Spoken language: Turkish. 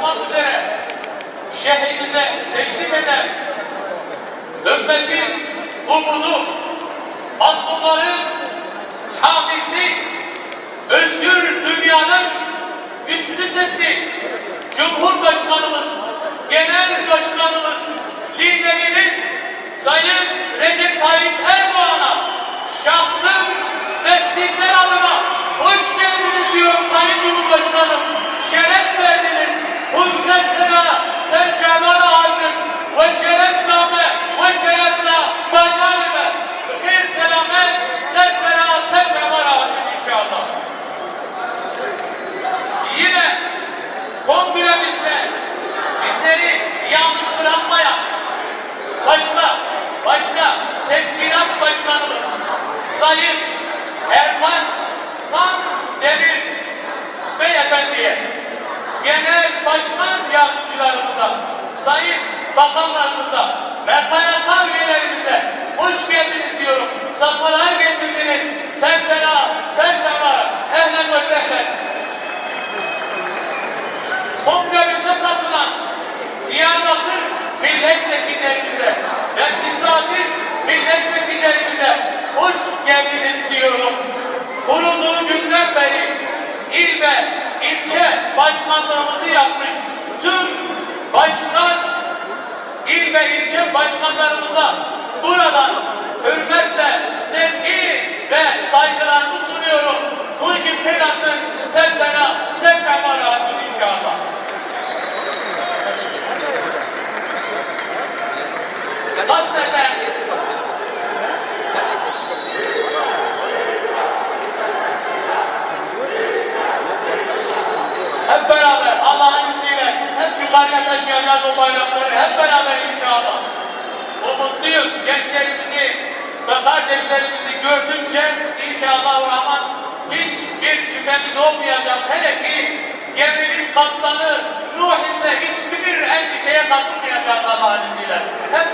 olmak üzere şehrimize teşrif eden ümmetin umudu, mazlumların hamisi, özgür dünyanın güçlü sesi, Cumhurbaşkanımız, Genel Başkanımız, liderimiz Sayın Recep Tayyip Erdoğan'a şahsım ve sizler adına Beyefendiye genel başkan yardımcılarımıza sayın bakanlarımıza ilçe başkanlarımıza buradan hürmetle, sevgi ve saygılarımı sunuyorum. Kunji Pirat'ın sersena, serçamara inşallah. Hasreten hep beraber Allah'ın izniyle hep yukarıya taşıyacağız o inşallah. Umutluyuz gençlerimizi ve kardeşlerimizi gördükçe inşallah Rahman hiçbir şüphemiz olmayacak. Hele ki geminin kaptanı Nuh ise hiçbir endişeye kapılmayacağız Allah'ın izniyle. Hep